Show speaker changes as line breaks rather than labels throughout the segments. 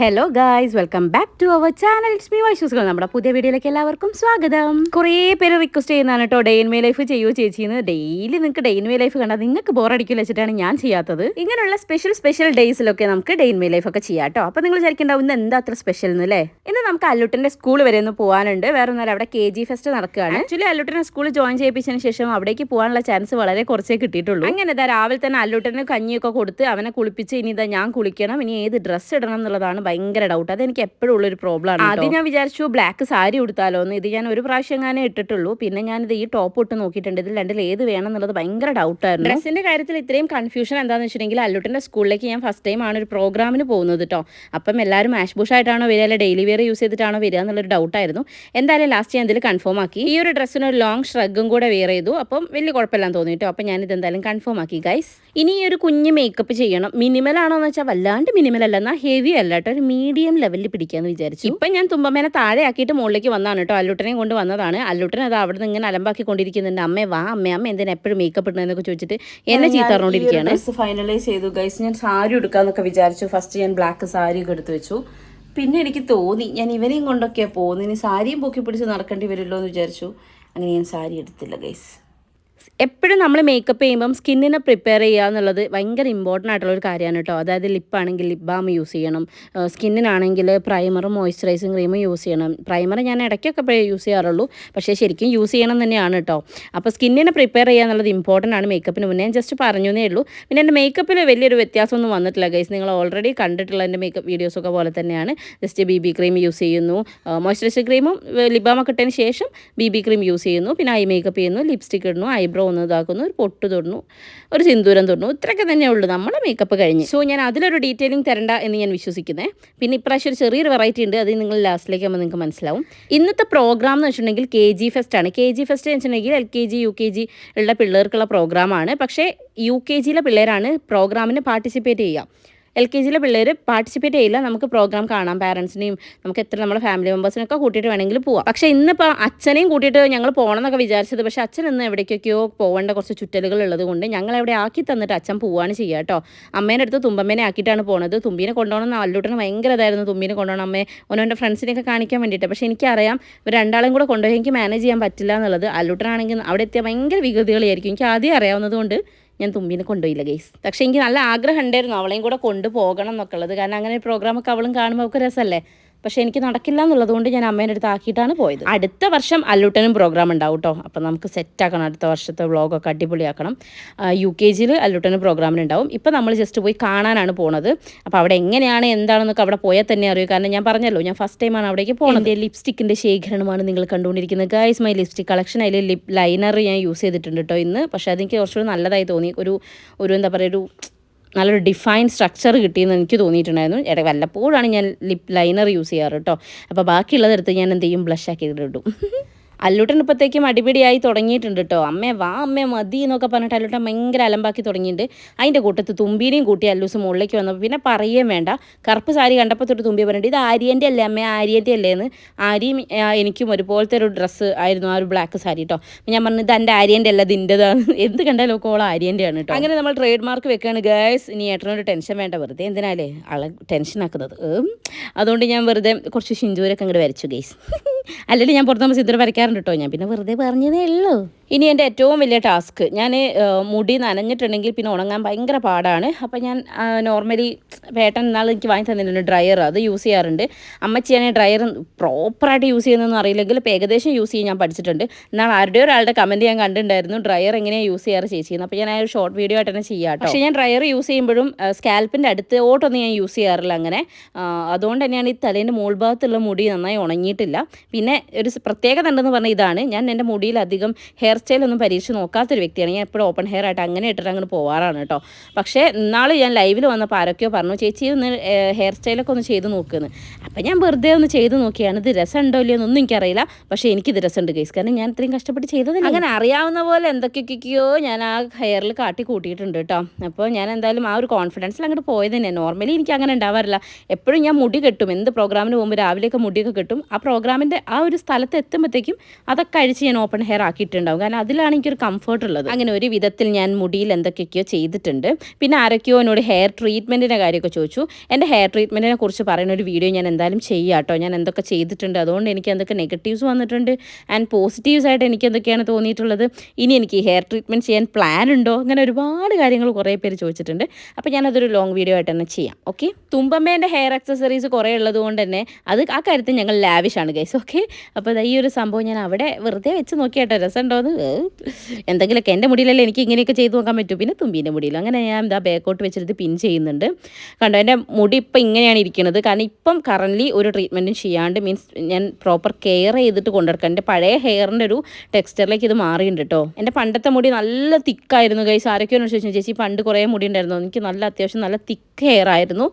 Hello guys welcome back to our channel it's me വൈഷൂസുകൾ നമ്മുടെ പുതിയ വീഡിയോയിലേക്ക് എല്ലാവർക്കും സ്വാഗതം. കുറേ പേര് റിക്വസ്റ്റ് ചെയ്യുന്നതാണ് കേട്ടോ. ഡെയിൻ മേ ലൈഫ് ചെയ്യൂ ചേച്ചിന്ന് ഡെയിലി നിങ്ങൾക്ക് ഡെയിൻ മേ ലൈഫ് കണ്ടാൽ നിങ്ങൾക്ക് ബോറടിക്കില്ല വെച്ചിട്ടാണ് ഞാൻ ചെയ്യാത്തത്. ഇങ്ങനെയുള്ള സ്പെഷ്യൽ സ്പെഷ്യൽ ഡേയ്സിലൊക്കെ നമുക്ക് ഡെയിൻ മേ ലൈഫ് ഒക്കെ ചെയ്യാം കേട്ടോ. അപ്പോൾ നിങ്ങൾ വിചാരിക്കുന്നുണ്ടാവും ഇന്ന് എന്താ അത്ര സ്പെഷ്യൽ എന്ന് അല്ലേ ഇന്ന് നമുക്ക് അല്ലുട്ടിന്റെ സ്കൂൾ വരെ ഒന്ന് പോകാനുണ്ട് വേറെ ഒന്നും അവിടെ കെ ജി ഫെസ്റ്റ് നടക്കുകയാണ്. ആക്ച്വലി അല്ലുട്ടിനെ സ്കൂൾ ജോയിൻ ചെയ്യിപ്പിച്ചതിന് ശേഷം അവിടേക്ക് പോകാനുള്ള ചാൻസ് വളരെ കുറച്ചേ കിട്ടിയിട്ടുള്ളൂ. അങ്ങനെ ഇതാ രാവിലെ തന്നെ അല്ലുട്ടിന് കഞ്ഞിയൊക്കെ കൊടുത്ത് അവനെ കുളിപ്പിച്ച് ഇനി ഇതാ ഞാൻ കുളിക്കണം ഇനി ഏത് ഡ്രസ്സ് ഇടണം എന്നുള്ളതാണ് ഭയങ്കര ഡൗട്ട് അത് എനിക്ക് എപ്പോഴും ഉള്ളൊരു പ്രോബ്ലം ആണ് ആദ്യം ഞാൻ വിചാരിച്ചു ബ്ലാക്ക് സാരി ഉടുത്താലോ എന്ന് ഇത് ഞാൻ ഒരു പ്രാവശ്യം എങ്ങാനേ ഇട്ടിട്ടുള്ളൂ. പിന്നെ ഞാൻ ഞാനിത് ഈ ടോപ്പ് ഇട്ട് നോക്കിയിട്ടുണ്ട്. ഇതിൽ രണ്ടിൽ ഏത് വേണം എന്നുള്ളത് ഭയങ്കര ഡൗട്ടായിരുന്നു ഡ്രസ്സിന്റെ കാര്യത്തിൽ ഇത്രയും കൺഫ്യൂഷൻ എന്താണെന്ന് വെച്ചിട്ടുണ്ടെങ്കിൽ അല്ലുട്ടിന്റെ സ്കൂളിലേക്ക് ഞാൻ ഫസ്റ്റ് ടൈം ആണ് ഒരു പ്രോഗ്രാമിന് പോകുന്നത് കേട്ടോ അപ്പം എല്ലാവരും മാഷ് ബുഷ് ആയിട്ടാണോ വരിക അല്ലെങ്കിൽ ഡെയിലി വെയർ യൂസ് ചെയ്തിട്ടാണോ വരിക എന്നുള്ളൊരു ഡൗട്ടായിരുന്നു എന്തായാലും ലാസ്റ്റ് ഞാൻ ഇതിൽ കൺഫേം ആക്കി. ഈ ഒരു ഡ്രസ്സിന് ഒരു ലോങ് ഷ്രഗും കൂടെ വെയർ ചെയ്തു. അപ്പം വലിയ കുഴപ്പമില്ലാന്ന് തോന്നി കേട്ടോ അപ്പം ഞാനിത് എന്തായാലും കൺഫേം ആക്കി ഗൈസ് ഇനി ഈ ഒരു കുഞ്ഞ് മേക്കപ്പ് ചെയ്യണം. മിനിമൽ ആണോ എന്ന് വെച്ചാൽ വല്ലാണ്ട് മിനിമൽ അല്ല. എന്നാൽ ഹെവി അല്ല കേട്ടോ ഒരു മീഡിയം ലെവലിൽ പിടിക്കാന്ന് വിചാരിച്ചു. ഇപ്പം ഞാൻ തുമ്പമേനെ താഴെ ആക്കിയിട്ട് മുകളിലേക്ക് വന്നതാണ് കേട്ടോ അല്ലുട്ടനെയും കൊണ്ട് വന്നതാണ്. അല്ലുട്ടൻ അത് അവിടെ നിന്ന് ഇങ്ങനെ അലമ്പാക്കി കൊണ്ടിരിക്കുന്നുണ്ട് അമ്മേ വാ അമ്മ അമ്മ എന്തിനാ എപ്പോഴും മേക്കപ്പ് ഇടുന്നതെന്നൊക്കെ ചോദിച്ചിട്ട് എന്നെ ചീത്തറിഞ്ഞോണ്ടിരിക്കുകയാണ്. ഫൈനലൈസ് ചെയ്തു. ഗൈസ് ഞാൻ സാരി എടുക്കാന്നൊക്കെ വിചാരിച്ചു. ഫസ്റ്റ് ഞാൻ ബ്ലാക്ക് സാരി ഒക്കെ എടുത്ത് വെച്ചു. പിന്നെ എനിക്ക് തോന്നി ഞാൻ ഇവനെയും കൊണ്ടൊക്കെയാണ് പോകുന്നത്. ഇനി സാരിയും പൊക്കി പിടിച്ച് നടക്കേണ്ടി വരുമല്ലോ എന്ന് വിചാരിച്ചു. അങ്ങനെ ഞാൻ സാരി എടുത്തില്ല ഗൈസ് എപ്പോഴും നമ്മൾ മേക്കപ്പ് ചെയ്യുമ്പം സ്കിന്നിനെ പ്രിപ്പയർ ചെയ്യുക എന്നുള്ളത് ഭയങ്കര ഇമ്പോർട്ടന്റ് ആയിട്ടുള്ള ഒരു കാര്യമാണ് കേട്ടോ. അതായത് ലിപ്പാണെങ്കിൽ ലിപ് ബാം യൂസ് ചെയ്യണം. സ്കിന്നിനാണെങ്കിൽ പ്രൈമറും മോയ്സ്ചറൈസിങ് ക്രീമും യൂസ് ചെയ്യണം. പ്രൈമർ ഞാൻ ഇടയ്ക്കൊക്കെ യൂസ് ചെയ്യാറുള്ളൂ. പക്ഷേ ശരിക്കും യൂസ് ചെയ്യണം തന്നെയാണ് കേട്ടോ. അപ്പോൾ സ്കിന്നിനെ പ്രിപ്പയർ ചെയ്യുക എന്നുള്ളത് ഇമ്പോർട്ടന്റ് ആണ് മേക്കപ്പിന് മുന്നേ. ഞാൻ ജസ്റ്റ് പറഞ്ഞേ ഉള്ളൂ. പിന്നെ എന്റെ മേക്കപ്പിൽ വലിയൊരു വ്യത്യാസമൊന്നും വന്നിട്ടില്ല ഗൈസ് നിങ്ങൾ ഓൾറെഡി കണ്ടിട്ടുള്ള എന്റെ മേക്കപ്പ് വീഡിയോസൊക്കെ പോലെ തന്നെയാണ്. Just B B cream use ചെയ്യുന്നു. മോയ്സ്ചറൈസർ ക്രീമും ലിപ് ബാമൊക്കെ ഇട്ടതിന് ശേഷം ബി ബി ക്രീം യൂസ് ചെയ്യുന്നു. പിന്നെ ഐ മേക്കപ്പ് ചെയ്യുന്നു. ലിപ്സ്റ്റിക് ഇടുന്നു. ഐബ്രോ ഒന്ന് ഇതാക്കുന്നു ഒരു പൊട്ട് തൊടുന്നു ഒരു സിന്ദൂരം തൊടുന്നു. ഇത്രയൊക്കെ തന്നെ ഉള്ളൂ. നമ്മുടെ മേക്കപ്പ് കഴിഞ്ഞ്. സോ ഞാൻ അതിലൊരു ഡീറ്റെയിലിംഗ് തരണ്ട എന്ന് ഞാൻ വിശ്വസിക്കുന്നത് പിന്നെ ഇപ്രാവശ്യം ഒരു ചെറിയൊരു വെറൈറ്റി ഉണ്ട്. അത് നിങ്ങൾ ലാസ്റ്റിലേക്ക് ആകുമ്പോൾ നിങ്ങൾക്ക് മനസ്സിലാവും. ഇന്നത്തെ പ്രോഗ്രാം എന്ന് വെച്ചിട്ടുണ്ടെങ്കിൽ കെ ജി ഫെസ്റ്റ് ആണ്. കെ ജി ഫെസ്റ്റ് എന്ന് വെച്ചിട്ടുണ്ടെങ്കിൽ L K G U K G ഉള്ള പിള്ളേർക്കുള്ള പ്രോഗ്രാമാണ് പക്ഷേ യു കെ ജിയിലെ പിള്ളേരാണ് പ്രോഗ്രാമിന് പാർട്ടിസിപ്പേറ്റ് ചെയ്യുക. എൽ കെ ജിയിലെ പിള്ളേർ പാർട്ടിസിപ്പേറ്റ് ചെയ്യില്ല. നമുക്ക് പ്രോഗ്രാം കാണാം പാരൻസിനെയും നമുക്ക് എത്ര നമ്മുടെ ഫാമിലി മെമ്പേഴ്സിനൊക്കെ കൂട്ടിയിട്ട് വേണമെങ്കിൽ പോവാം. പക്ഷേ ഇന്നിപ്പോൾ അച്ഛനെയും കൂട്ടിയിട്ട് ഞങ്ങൾ പോകണം എന്നൊക്കെ വിചാരിച്ചത്. പക്ഷേ അച്ഛൻ ഇന്ന് എവിടേക്കൊക്കെയോ പോകേണ്ട കുറച്ച് ചുറ്റലുകൾ ഉള്ളത് കൊണ്ട് ഞങ്ങൾ എവിടെ ആക്കി തന്നിട്ട് അച്ഛൻ പോവാണ് ചെയ്യുക കേട്ടോ അമ്മേന്റെ അടുത്ത് തുമ്പമ്മേനെ ആക്കിയിട്ടാണ് പോണത്. തുമ്പീനെ കൊണ്ടുപോകണം അല്ലൂട്ടന് ഭയങ്കര ഇതായിരുന്നു. തുമ്പീനെ കൊണ്ടുപോകണം. അമ്മേ ഓനോന്റെ ഫ്രണ്ട്സിനെയൊക്കെ കാണിക്കാൻ വേണ്ടിയിട്ട്. പക്ഷേ എനിക്കറിയാം ഇവർ രണ്ടാളും കൂടെ കൊണ്ടുപോയി എനിക്ക് മാനേജ് ചെയ്യാൻ പറ്റില്ല എന്നുള്ളത്. അല്ലൂട്ടനാണെങ്കിൽ അവിടെ എത്തിയ ഭയങ്കര വികൃതികളായിരിക്കും. എനിക്ക് ആദ്യം അറിയാവുന്നത് കൊണ്ട് ഞാൻ തുമ്പിനെ കൊണ്ടുപോയില്ല ഗെയ്സ് പക്ഷേ എനിക്ക് നല്ല ആഗ്രഹം ഉണ്ടായിരുന്നു അവളെയും കൂടെ കൊണ്ടുപോകണം എന്നൊക്കെ ഉള്ളത്. കാരണം അങ്ങനെ ഒരു പ്രോഗ്രാമൊക്കെ അവളും കാണുമ്പോൾ അവൾക്ക് രസമല്ലേ? പക്ഷേ എനിക്ക് നടക്കില്ല എന്നുള്ളത് കൊണ്ട് ഞാൻ അമ്മേന്റെ അടുത്ത് ആക്കിയിട്ടാണ് പോയത്. അടുത്ത വർഷം അല്ലൂട്ടനും പ്രോഗ്രാം ഉണ്ടാവും കേട്ടോ അപ്പം നമുക്ക് സെറ്റ് ആക്കണം. അടുത്ത വർഷത്തെ വ്ളോഗൊക്കെ അടിപൊളിയാക്കണം. യു കെ ജിയിൽ അല്ലൂട്ടനും പ്രോഗ്രാമിനുണ്ടാവും ഇപ്പം നമ്മൾ ജസ്റ്റ് പോയി കാണാനാണ് പോണത്. അപ്പോൾ അവിടെ എങ്ങനെയാണ് എന്താണെന്നൊക്കെ അവിടെ പോയാൽ തന്നെ അറിയൂ. കാരണം ഞാൻ പറഞ്ഞല്ലോ ഞാൻ ഫസ്റ്റ് ടൈമാണ് അവിടേക്ക് പോകുന്നത് ലിപ്സ്റ്റിക്കിന്റെ ശേഖരണമാണ് നിങ്ങൾ കണ്ടുകൊണ്ടിരിക്കുന്നത്. ഗൈസ് മൈ ലിപ്സ്റ്റിക് കളക്ഷൻ അതിൽ ലിപ് ലൈനർ ഞാൻ യൂസ് ചെയ്തിട്ടുണ്ട് കേട്ടോ ഇന്ന്. പക്ഷേ അതെനിക്ക് കുറച്ചുകൂടി നല്ലതായി തോന്നി. ഒരു ഒരു എന്താ പറയുക ഒരു നല്ലൊരു ഡിഫൈൻ സ്ട്രക്ചർ കിട്ടിയെന്ന് എനിക്ക് തോന്നിയിട്ടുണ്ടായിരുന്നു. ഇട വല്ലപ്പോഴാണ് ഞാൻ ലിപ് ലൈനർ യൂസ് ചെയ്യാറ് കേട്ടോ അപ്പോൾ ബാക്കിയുള്ളതെടുത്ത് ഞാൻ എന്ത് ചെയ്യും? ബ്ലഷ് ആക്കി ഇടും. അല്ലൂട്ടൻ അടിപിടിയായി തുടങ്ങിയിട്ടുണ്ട് കേട്ടോ അമ്മേ വാ അമ്മേ മതി എന്നൊക്കെ പറഞ്ഞിട്ട് അല്ലൂട്ടൻ ഭയങ്കര അലമ്പാക്കി തുടങ്ങിയിട്ടുണ്ട് അതിന്റെ കൂട്ടത്ത് തുമ്പീനെയും കൂട്ടി അല്ലൂസ് മുകളിലേക്ക് വന്നപ്പോൾ പിന്നെ പറയുകയും വേണ്ട. കറുപ്പ് സാരി കണ്ടപ്പോൾ തൊട്ട് തുമ്പി പറഞ്ഞിട്ട് ഇത് ആര്യന്റെ അല്ലേ അമ്മേ? ആര്യന്റെ അല്ലേ? എന്ന് ആര്യയും എനിക്കും ഒരുപോലത്തെ ഒരു ഡ്രസ്സ് ആയിരുന്നു ആ ഒരു ബ്ലാക്ക് സാരി കേട്ടോ ഞാൻ പറഞ്ഞു ഇത് എന്റെ ആര്യന്റെ അല്ല ഇതിന്റെതാണ് എന്ത് കണ്ടാലും ഒക്കെ ഓൾ ആര്യന്റെ ആണ് കേട്ടോ അങ്ങനെ നമ്മൾ ട്രേഡ് മാർക്ക് വെക്കുകയാണ് ഗേഴ്സ് ഇനി ഏട്ടനോട് ടെൻഷൻ വേണ്ട. വെറുതെ എന്തിനാലേ ആളെ ടെൻഷൻ ആക്കുന്നത്. അതുകൊണ്ട് ഞാൻ വെറുതെ കുറച്ച് ഷിഞ്ചൂരൊക്കെ അങ്ങോട്ട് വരച്ചു ഗേസ് അല്ലെങ്കിൽ ഞാൻ പുറത്ത് സിദ്ധർ വരയ്ക്കാറുണ്ട് കേട്ടോ. ഞാൻ പിന്നെ വെറുതെ പറഞ്ഞതേ ഉള്ളൂ. ഇനി എന്റെ ഏറ്റവും വലിയ ടാസ്ക്. ഞാൻ മുടി നനഞ്ഞിട്ടുണ്ടെങ്കിൽ പിന്നെ ഉണങ്ങാൻ ഭയങ്കര പാടാണ്. അപ്പോൾ ഞാൻ നോർമലി പേട്ടൻ എന്നാൽ എനിക്ക് വാങ്ങി തന്നിട്ടുണ്ട് ഡ്രയർ അത് യൂസ് ചെയ്യാറുണ്ട്. അമ്മച്ചിയാണെങ്കിൽ ഡ്രയർ പ്രോപ്പറായിട്ട് യൂസ് ചെയ്യുന്നതെന്ന് അറിയില്ലെങ്കിൽ ഇപ്പോൾ ഏകദേശം യൂസ് ചെയ്യാൻ ഞാൻ പഠിച്ചിട്ടുണ്ട്. എന്നാൽ ആരുടെ ഒരാളുടെ കമന്റ് ഞാൻ കണ്ടിട്ടുണ്ടായിരുന്നു ഡ്രയർ എങ്ങനെയാണ് യൂസ് ചെയ്യാറ് ചേച്ചിയെന്ന് അപ്പോൾ ഞാൻ ഒരു ഷോർട്ട് വീഡിയോ ആയിട്ട് തന്നെ ചെയ്യാം പക്ഷേ ഞാൻ ഡ്രയർ യൂസ് ചെയ്യുമ്പോഴും സ്കാൽപ്പിന്റെ അടുത്ത് ഓട്ടൊന്നും ഞാൻ യൂസ് ചെയ്യാറില്ല അങ്ങനെ. അതുകൊണ്ട് തന്നെയാണ് ഈ തലേന്റെ മുകൾ ഭാഗത്തുള്ള മുടി നന്നായി ഉണങ്ങിയിട്ടില്ല. പിന്നെ ഒരു പ്രത്യേകത ഉണ്ടെന്ന് പറഞ്ഞാൽ ഇതാണ്. ഞാൻ എന്റെ മുടിയിൽ അധികം ഹെയർ സ്റ്റൈലൊന്നും പരീക്ഷിച്ച് നോക്കാത്തൊരു വ്യക്തിയാണ്. ഞാൻ എപ്പോഴും ഓപ്പൺ ഹെയർ ആയിട്ട് അങ്ങനെ ഇട്ടിട്ട് അങ്ങോട്ട് പോവാറാണ് കേട്ടോ. പക്ഷേ ഇന്നാൾ ഞാൻ ലൈവിൽ വന്നപ്പോൾ ആരൊക്കെയോ പറഞ്ഞു ചേച്ചി ഒന്ന് ഹെയർ സ്റ്റൈലൊക്കെ ഒന്ന് ചെയ്ത് നോക്കുന്നു. അപ്പോൾ ഞാൻ വെറുതെ ഒന്ന് ചെയ്ത് നോക്കിയാണ് ഇത് രസമുണ്ടോ ഇല്ലയോ എന്നൊന്നും എനിക്കറിയില്ല. പക്ഷേ എനിക്കിത് രസമുണ്ട് കേസ് കാരണം ഞാൻ ഇത്രയും കഷ്ടപ്പെട്ട് ചെയ്തതില്ല? അങ്ങനെ അറിയാവുന്ന പോലെ എന്തൊക്കെയൊക്കെയോ ഞാൻ ആ ഹെയറിൽ കാട്ടി കൂട്ടിയിട്ടുണ്ട് കേട്ടോ. അപ്പോൾ ഞാൻ എന്തായാലും ആ ഒരു കോൺഫിഡൻസിൽ അങ്ങോട്ട് പോയത് തന്നെ നോർമലി എനിക്ക് അങ്ങനെ ഉണ്ടാവാറില്ല. എപ്പോഴും ഞാൻ മുടി കെട്ടും. എന്ത് പ്രോഗ്രാമിന് പോകുമ്പോൾ രാവിലെയൊക്കെ മുടിയൊക്കെ കെട്ടും. ആ പ്രോഗ്രാമിന്റെ ആ ഒരു സ്ഥലത്ത് എത്തുമ്പോഴത്തേക്കും അതൊക്കെ അഴിച്ച് ഞാൻ ഓപ്പൺ ഹെയർ ആക്കിയിട്ടുണ്ടാവും. കാരണം അതിലാണ് എനിക്കൊരു കംഫർട്ട് ഉള്ളത്. അങ്ങനെ ഒരു വിധത്തിൽ ഞാൻ മുടിയിൽ എന്തൊക്കെയൊക്കെയോ ചെയ്തിട്ടുണ്ട്. പിന്നെ ആരൊക്കെയോ എന്നോട് ഹെയർ ട്രീറ്റ്മെന്റിന്റെ കാര്യമൊക്കെ ചോദിച്ചു. എന്റെ ഹെയർ ട്രീറ്റ്മെന്റിനെ കുറിച്ച് പറയുന്ന ഒരു വീഡിയോ ഞാൻ എന്തായാലും ചെയ്യാം കേട്ടോ ഞാൻ എന്തൊക്കെ ചെയ്തിട്ടുണ്ട്. അതുകൊണ്ട് എനിക്ക് എന്തൊക്കെ നെഗറ്റീവ്സ് വന്നിട്ടുണ്ട് ആൻഡ് പോസിറ്റീവ്സ് ആയിട്ട് എനിക്ക് എന്തൊക്കെയാണ് തോന്നിയിട്ടുള്ളത്. ഇനി എനിക്ക് ഹെയർ ട്രീറ്റ്മെന്റ് ചെയ്യാൻ പ്ലാൻ ഉണ്ടോ? അങ്ങനെ ഒരുപാട് കാര്യങ്ങൾ കുറേ പേര് ചോദിച്ചിട്ടുണ്ട്. അപ്പോൾ ഞാനതൊരു ലോങ് വീഡിയോ ആയിട്ട് തന്നെ ചെയ്യാം. ഓക്കെ തുമ്പമ്മേന്റെ ഹെയർ അക്സസറീസ് കുറേ ഉള്ളതുകൊണ്ട് തന്നെ അത് ആ കാര്യത്തിൽ ഞങ്ങൾ ലാവിഷാണ് ഗൈസ് ഓക്കെ അപ്പോൾ ഈ ഒരു സംഭവം ഞാൻ അവിടെ വെറുതെ വെച്ച് നോക്കിയാട്ടോ. രസമുണ്ടോയെന്ന് എന്തെങ്കിലുമൊക്കെ എന്റെ മുടിയിലല്ലേ എനിക്ക് ഇങ്ങനെയൊക്കെ ചെയ്ത് നോക്കാൻ പറ്റും. പിന്നെ തുമ്പീന്റെ മുടിയിൽ. അങ്ങനെ ഞാൻ ഇതാ ബാക്കോട്ട് വെച്ചിട്ട് പിൻ ചെയ്യുന്നുണ്ട്. കണ്ടോ എന്റെ മുടി ഇപ്പം ഇങ്ങനെയാണ് ഇരിക്കുന്നത്. കാരണം ഇപ്പം കറന്റ്ലി ഒരു ട്രീറ്റ്മെന്റും ചെയ്യാണ്ട് മീൻസ് ഞാൻ പ്രോപ്പർ കെയർ ചെയ്തിട്ട് കൊണ്ടുവരക്കാം എന്റെ പഴയ ഹെയറിന്റെ ഒരു ടെക്സ്ചറിലേക്ക് ഇത് മാറിയിട്ടുണ്ട് കേട്ടോ എന്റെ പണ്ടത്തെ മുടി നല്ല തിക്കായിരുന്നു കൈസ് ആരൊക്കെയോ ചോദിച്ചു ചേച്ചി പണ്ട് കുറേ മുടി ഉണ്ടായിരുന്നു? എനിക്ക് നല്ല അത്യാവശ്യം നല്ല തിക്ക് ഹെയർ ആയിരുന്നു.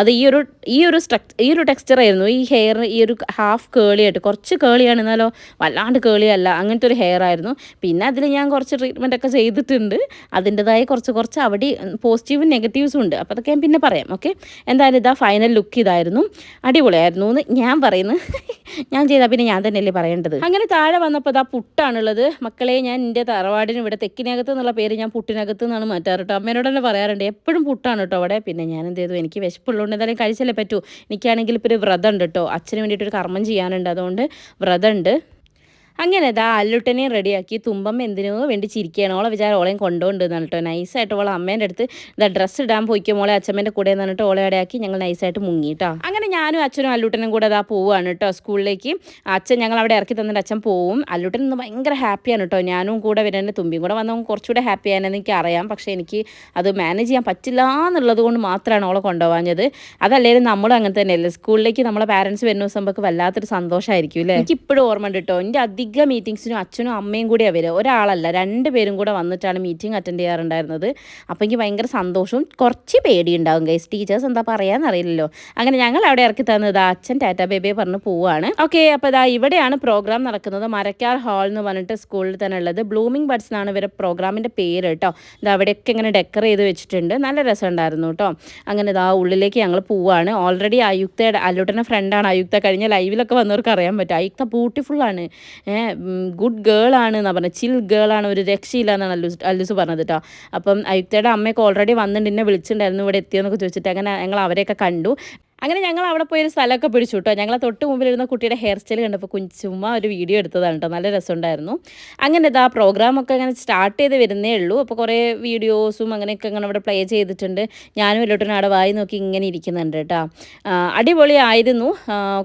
അത് ഈ ഒരു ഈ ഒരു സ്ട്രക് ഈ ഒരു ടെക്സ്ചർ ആയിരുന്നു. ഈ ഹെയർ ഈ ഒരു ഹാഫ് കേളിയായിട്ട് കുറച്ച് കേളിയാണ് എന്നാലോ വല്ലാണ്ട് കേളിയല്ല അങ്ങനത്തെ ഒരു ഹെയർ ആയിരുന്നു. പിന്നെ അതിൽ ഞാൻ കുറച്ച് ട്രീറ്റ്മെന്റ് ഒക്കെ ചെയ്തിട്ടുണ്ട്. അതിന്റെതായ കുറച്ച് കുറച്ച് അവിടെ പോസിറ്റീവും നെഗറ്റീവ്സും ഉണ്ട്. അപ്പോൾ അതൊക്കെ ഞാൻ പിന്നെ പറയാം ഓക്കെ എന്തായാലും ഇതാ ഫൈനൽ ലുക്ക് ഇതായിരുന്നു. അടിപൊളിയായിരുന്നു എന്ന് ഞാൻ പറയുന്നു ഞാൻ ചെയ്താൽ പിന്നെ ഞാൻ തന്നെയല്ലേ പറയേണ്ടത്. അങ്ങനെ താഴെ വന്നപ്പോൾ ഇതാ പുട്ടാണുള്ളത്. മക്കളെ ഞാൻ എന്റെ തറവാടിന് ഇവിടെ തെക്കിനകത്ത് എന്നുള്ള പേര് ഞാൻ പുട്ടിനകത്ത് നിന്നാണ് മാറ്റാറ് കേട്ടോ അമ്മേനോട് തന്നെ പറയാറുണ്ട് എപ്പോഴും പുട്ടാണ് കേട്ടോ അവിടെ. പിന്നെ ഞാൻ എന്ത് ചെയ്തു എനിക്ക് വിശപ്പുള്ളതുകൊണ്ട് എന്തായാലും കഴിച്ചല്ലേ പറ്റൂ. എനിക്കാണെങ്കിൽ ഇപ്പോൾ ഒരു വ്രതം ഉണ്ട് കേട്ടോ അച്ഛന് വേണ്ടിയിട്ട് ഒരു കർമ്മം ചെയ്യാനുണ്ട്. അതുകൊണ്ട് വ്രതമുണ്ട് അങ്ങനെ ഇതാ അല്ലുട്ടനെയും റെഡിയാക്കി തുമ്പം എന്തിനോ വേണ്ടി ചിരിക്കുകയാണ്. ഓളെ വിചാരം ഓളെയും കൊണ്ടുകൊണ്ടെന്നാണ് കേട്ടോ നൈസായിട്ട് ഓളെ അമ്മേന്റെ അടുത്ത് ഇതാ ഡ്രസ്സ് ഇടാൻ പോയിക്കും. മോളെ അച്ഛമ്മേന്റെ കൂടെ നിന്നിട്ട് ഓളെ ഇടയാക്കി ഞങ്ങൾ നൈസായിട്ട് മുങ്ങിട്ടോ. അങ്ങനെ ഞാനും അച്ഛനും അല്ലുട്ടനും കൂടെ അതാ പോവുകയാണ് കേട്ടോ സ്കൂളിലേക്ക്. അച്ഛൻ ഞങ്ങൾ അവിടെ ഇറക്കി തന്നിട്ട് അച്ഛൻ പോവും. അല്ലുട്ടൻ ഇന്ന് ഭയങ്കര ഹാപ്പിയാണ് കേട്ടോ ഞാനും കൂടെ വരുന്നതിന്റെ തുമ്പിയും കൂടെ വന്നവൻ കുറച്ചുകൂടെ ഹാപ്പി ആയെന്ന് എനിക്ക് അറിയാം പക്ഷേ എനിക്ക് അത് മാനേജ് ചെയ്യാൻ പറ്റില്ല എന്നുള്ളത് കൊണ്ട് മാത്രമാണ് ഓളെ കൊണ്ടുപോകാഞ്ഞത് അതല്ലേലും നമ്മളും അങ്ങനെ തന്നെയല്ലേ? സ്കൂളിലേക്ക് നമ്മളെ പാരൻസ് വരുന്ന ദിവസം നമുക്ക് വല്ലാത്തൊരു സന്തോഷമായിരിക്കും അല്ലേ എനിക്ക് ഇപ്പോഴും ഓർമ്മ ഉണ്ട് കേട്ടോ എന്റെ അധിക മീറ്റിങ്സിനും അച്ഛനും അമ്മയും കൂടിയാണ് വരിക. ഒരാളല്ല രണ്ട് പേരും കൂടെ വന്നിട്ടാണ് മീറ്റിംഗ് അറ്റൻഡ് ചെയ്യാറുണ്ടായിരുന്നത്. അപ്പോൾ എനിക്ക് ഭയങ്കര സന്തോഷവും കുറച്ച് പേടിയുണ്ടാവും ഗൈസ് ടീച്ചേഴ്സ് എന്താ പറയാന്നറിയില്ലല്ലോ അങ്ങനെ ഞങ്ങൾ അവിടെ ഇറക്കി തന്നത് അച്ഛൻ ടാറ്റ ബേബിയെ പറഞ്ഞ് പോവാണ്. ഓക്കെ അപ്പോൾ ഇതാ ഇവിടെയാണ് പ്രോഗ്രാം നടക്കുന്നത്. മരക്കാർ ഹാൾ എന്ന് പറഞ്ഞിട്ട് സ്കൂളിൽ തന്നെ ഉള്ളത്. ബ്ലൂമിംഗ് ബഡ്സ് എന്നാണ് ഇവരെ പ്രോഗ്രാമിന്റെ പേര് കേട്ടോ. ഇത് അവിടെയൊക്കെ ഇങ്ങനെ ഡെക്കർ ചെയ്ത് വെച്ചിട്ടുണ്ട്. നല്ല രസമുണ്ടായിരുന്നു കേട്ടോ. അങ്ങനെ ഇതാ ഉള്ളിലേക്ക് ഞങ്ങൾ പോവാണ്. ഓൾറെഡി അയുക്തയുടെ അല്ലുട്ടന്റെ ഫ്രണ്ടാണ് അയുക്ത കഴിഞ്ഞ ലൈവിലൊക്കെ വന്നവർക്ക് അറിയാൻ പറ്റും. അയുക്ത ബ്യൂട്ടിഫുള്ളാണ് ഗുഡ് ഗേൾ ആണ് എന്നാണ് പറഞ്ഞത് ചിൽ ഗേൾ ആണ് ഒരു രക്ഷയില്ല എന്നാണ് അല്ലു അല്ലുസ് പറഞ്ഞത് കേട്ടോ അപ്പം അയുക്തയുടെ അമ്മയൊക്കെ ഓൾറെഡി വന്നിട്ട് എന്നെ വിളിച്ചിട്ടുണ്ടായിരുന്നു ഇവിടെ എത്തിയെന്നൊക്കെ ചോദിച്ചിട്ട് അങ്ങനെ ഞങ്ങൾ അവരെയൊക്കെ കണ്ടു. അങ്ങനെ ഞങ്ങൾ അവിടെ പോയി ഒരു സ്ഥലമൊക്കെ പിടിച്ചു കേട്ടോ ഞങ്ങളെ തൊട്ട് മുമ്പിലിരുന്ന കുട്ടിയുടെ ഹെയർ സ്റ്റൈൽ കണ്ടപ്പോൾ കുഞ്ചുമ്മ ചുമ്മാ ഒരു വീഡിയോ എടുത്തതാണ് കേട്ടോ നല്ല രസമുണ്ടായിരുന്നു. അങ്ങനെ ഇതാ പ്രോഗ്രാമൊക്കെ അങ്ങനെ സ്റ്റാർട്ട് ചെയ്ത് വരുന്നേ ഉള്ളൂ. അപ്പോൾ കുറേ വീഡിയോസും അങ്ങനെയൊക്കെ അങ്ങനെ അവിടെ പ്ലേ ചെയ്തിട്ടുണ്ട്. ഞാനും എല്ലോട്ടും അവിടെ വായി നോക്കി ഇങ്ങനെ ഇരിക്കുന്നുണ്ട് കേട്ടോ അടിപൊളി ആയിരുന്നു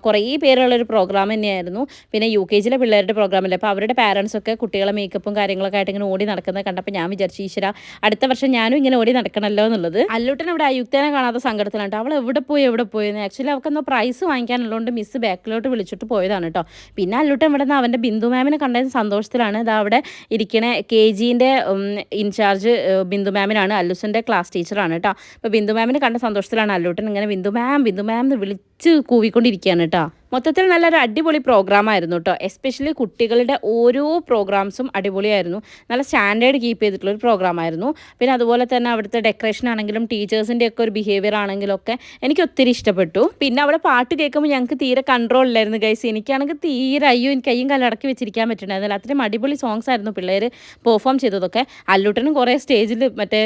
കുറേ പേരുള്ളൊരു പ്രോഗ്രാം തന്നെയായിരുന്നു. പിന്നെ യു കെ ജിയിലെ പിള്ളേരുടെ പ്രോഗ്രാമില്ല അപ്പോൾ അവരുടെ പാരൻസൊക്കെ കുട്ടികളെ മേക്കപ്പും കാര്യങ്ങളൊക്കെ ആയിട്ട് ഇങ്ങനെ ഓടി നടക്കുന്നത് കണ്ടപ്പോൾ ഞാൻ വിചാരിച്ചു ഈശ്വര അടുത്ത വർഷം ഞാനും ഇങ്ങനെ ഓടി നടക്കണമല്ലോ എന്നുള്ളത്. അല്ലൂട്ടൻ അവിടെ അയുക്തനെ കാണാത്ത സങ്കടത്തിലാണ് അവൾ എവിടെ പോയി എവിടെ പോയി? ആക്ച്വലി അവൾക്ക് എന്തോ പ്രൈസ് വാങ്ങിക്കാനുള്ളതുകൊണ്ട് മിസ് ബാക്കിലോട്ട് വിളിച്ചിട്ട് പോയതാണ് കേട്ടോ പിന്നെ അല്ലൂട്ടൻ ഇവിടെ നിന്ന് അവന്റെ ബിന്ദു മാമിനെ കണ്ടതിന് സന്തോഷത്തിലാണ്. ഇതാ അവിടെ ഇരിക്കണ കെ ജീന്റെ ഇൻചാർജ് ബിന്ദു മാമിനാണ് അല്ലുസിന്റെ ക്ലാസ് ടീച്ചറാണ് കേട്ടോ അപ്പോൾ ബിന്ദു മാമിനെ കണ്ട സന്തോഷത്തിലാണ് അല്ലൂട്ടൻ ഇങ്ങനെ ബിന്ദു മാം ബിന്ദു മാം എന്ന് വിളിച്ച് കൂവിക്കൊണ്ടിരിക്കുകയാണ് കേട്ടോ മൊത്തത്തിൽ നല്ലൊരു അടിപൊളി പ്രോഗ്രാം ആയിരുന്നു കേട്ടോ എസ്പെഷ്യലി കുട്ടികളുടെ ഓരോ പ്രോഗ്രാംസും അടിപൊളിയായിരുന്നു. നല്ല സ്റ്റാൻഡേർഡ് കീപ്പ് ചെയ്തിട്ടുള്ള ഒരു പ്രോഗ്രാം ആയിരുന്നു. പിന്നെ അതുപോലെ തന്നെ അവിടുത്തെ ഡെക്കറേഷൻ ആണെങ്കിലും ടീച്ചേഴ്സിന്റെ ഒക്കെ ഒരു ബിഹേവിയർ ആണെങ്കിലും ഒക്കെ എനിക്ക് ഒത്തിരി ഇഷ്ടപ്പെട്ടു. പിന്നെ അവിടെ പാട്ട് കേൾക്കുമ്പോൾ ഞങ്ങൾക്ക് തീരെ കൺട്രോൾ ഇല്ലായിരുന്നു ഗൈസ് എനിക്കാണെങ്കിൽ തീരെ അയ്യോ എനിക്ക് കയ്യും കാലം അടക്കി വെച്ചിരിക്കാൻ പറ്റുന്നുണ്ടായിരുന്നില്ല അത്രയും അടിപൊളി സോങ്സ് ആയിരുന്നു പിള്ളേർ പെർഫോം ചെയ്തതൊക്കെ. അല്ലൂട്ടനും കുറേ സ്റ്റേജിൽ മറ്റേ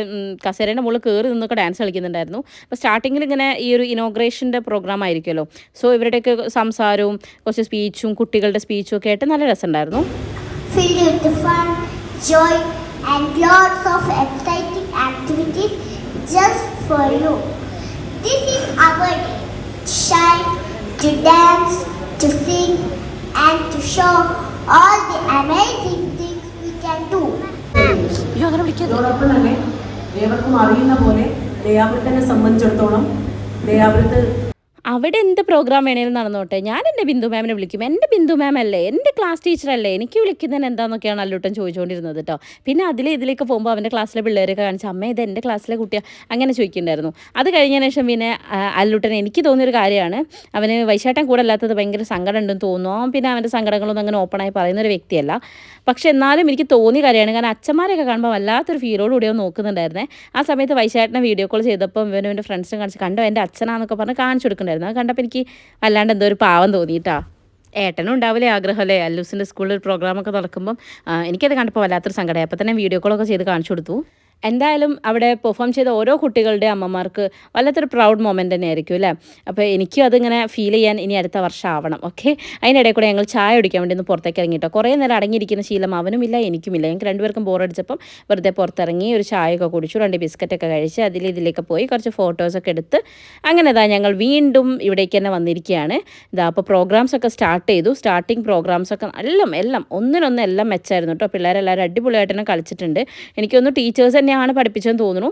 കസേരേന്റെ മുകളിൽ കയറി നിന്നൊക്കെ ഡാൻസ് കളിക്കുന്നുണ്ടായിരുന്നു. അപ്പോൾ സ്റ്റാർട്ടിങ്ങിൽ ഇങ്ങനെ ഈ ഒരു ഇനോഗ്രേഷന്റെ പ്രോഗ്രാം ആയിരിക്കുമല്ലോ. സോ ഇവരുടെയൊക്കെ സംസാരവും കുറച്ച് സ്പീച്ചും കുട്ടികളുടെ സ്പീച്ചും ഒക്കെ ആയിട്ട് നല്ല രസമുണ്ടായിരുന്നു
filled with the fun, joy, and lots of exciting activities just for you. This is our day to dance, to sing, and to show all the amazing things we can do.
അതോടൊപ്പം തന്നെ ഏവർക്കും അറിയുന്ന പോലെ ദയാവൃത്തനെ സംബന്ധിച്ചിടത്തോളം ദയാവൃത്ത്
അവിടെ എന്ത് programme വേണേലും നടന്നോട്ടെ. ഞാൻ എന്റെ ബിന്ദു മാമിനെ വിളിക്കും. എന്റെ ബിന്ദു മാം അല്ലേ? എന്റെ ക്ലാസ് ടീച്ചറല്ലേ എനിക്ക് വിളിക്കുന്നതിന് എന്താണെന്നൊക്കെയാണ് അല്ലൂട്ടൻ ചോദിച്ചുകൊണ്ടിരുന്നത് കേട്ടോ പിന്നെ അതിൽ ഇതിലേക്ക് പോകുമ്പോൾ അവന്റെ ക്ലാസ്സിലെ പിള്ളേരൊക്കെ കാണിച്ച് അമ്മ ഇത് എന്റെ ക്ലാസ്സിലെ കുട്ടിയാണ് അങ്ങനെ ചോദിക്കുന്നുണ്ടായിരുന്നു. അത് കഴിഞ്ഞതിന് ശേഷം പിന്നെ അല്ലൂട്ടൻ എനിക്ക് തോന്നിയൊരു കാര്യമാണ്. അവന് വൈശാട്ടൻ കൂടെ അല്ലാത്തത് ഭയങ്കര സങ്കടം ഉണ്ടെന്ന് തോന്നുന്നു. പിന്നെ അവന്റെ സങ്കടങ്ങളൊന്നും അങ്ങനെ ഓപ്പണായി പറയുന്ന ഒരു വ്യക്തിയല്ല. പക്ഷെ എന്നാലും എനിക്ക് തോന്നിയ കാര്യമാണ്. കാരണം അച്ഛന്മാരൊക്കെ കാണുമ്പോൾ വല്ലാത്തൊരു ഫീലോട് കൂടിയോ നോക്കുന്നുണ്ടായിരുന്നേ. ആ സമയത്ത് വൈശാട്ടിനെ വീഡിയോ കോൾ ചെയ്തപ്പോൾ ഇവനും എന്റെ ഫ്രണ്ട്സിനെ കാണിച്ച് കണ്ടോ എന്റെ അച്ഛനാന്നൊക്കെ പറഞ്ഞ് കാണിച്ചു കൊടുക്കണ്ടായിരുന്നു അത് കണ്ടപ്പോൾ എനിക്ക് അല്ലാണ്ട് എന്തോ ഒരു പാവം തോന്നിയിട്ടാ. ഏട്ടനും ഉണ്ടാവില്ലേ ആഗ്രഹമല്ലേ? അല്ലൂസിന്റെ സ്കൂളിൽ ഒരു പ്രോഗ്രാമൊക്കെ നടക്കുമ്പം എനിക്കത് കണ്ടപ്പോൾ വല്ലാത്തൊരു സങ്കടമായി. അപ്പോൾ തന്നെ വീഡിയോ കോളൊക്കെ ചെയ്ത് കാണിച്ചു കൊടുത്തു. എന്തായാലും അവിടെ പെർഫോം ചെയ്ത ഓരോ കുട്ടികളുടെ അമ്മമാർക്ക് വല്ലാത്തൊരു പ്രൗഡ് മൊമെന്റ് തന്നെ ആയിരിക്കും അല്ലേ? അപ്പോൾ എനിക്കും അതിങ്ങനെ ഫീൽ ചെയ്യാൻ ഇനി അടുത്ത വർഷം ആവണം ഓക്കെ അതിനിടയിൽ കൂടെ ഞങ്ങൾ ചായ കുടിക്കാൻ വേണ്ടി ഒന്ന് പുറത്തേക്ക് ഇറങ്ങിയിട്ടോ കുറേ നേരം അടങ്ങിയിരിക്കുന്ന ശീലം അവനുമില്ല എനിക്കുമില്ല. ഞങ്ങൾക്ക് രണ്ടുപേർക്കും ബോറടിച്ചപ്പം വെറുതെ പുറത്തിറങ്ങി ഒരു ചായയൊക്കെ കുടിച്ചു രണ്ട് ബിസ്ക്കറ്റൊക്കെ കഴിച്ച് അതിൽ ഇതിലേക്ക് പോയി കുറച്ച് ഫോട്ടോസൊക്കെ എടുത്ത് അങ്ങനെ ഇതാ ഞങ്ങൾ വീണ്ടും ഇവിടേക്ക് തന്നെ വന്നിരിക്കുകയാണ്. ഇതാ അപ്പോൾ പ്രോഗ്രാംസൊക്കെ സ്റ്റാർട്ട് ചെയ്തു. സ്റ്റാർട്ടിങ് പ്രോഗ്രാംസൊക്കെ എല്ലാം എല്ലാം ഒന്നിനൊന്ന് എല്ലാം മെച്ചായിരുന്നു കേട്ടോ. പിള്ളേരെല്ലാവരും അടിപൊളിയായിട്ട് തന്നെ കളിച്ചിട്ടുണ്ട്. എനിക്കൊന്ന് ടീച്ചേഴ്സ് തന്നെയാണ് പഠിപ്പിച്ചതെന്ന് തോന്നുന്നു.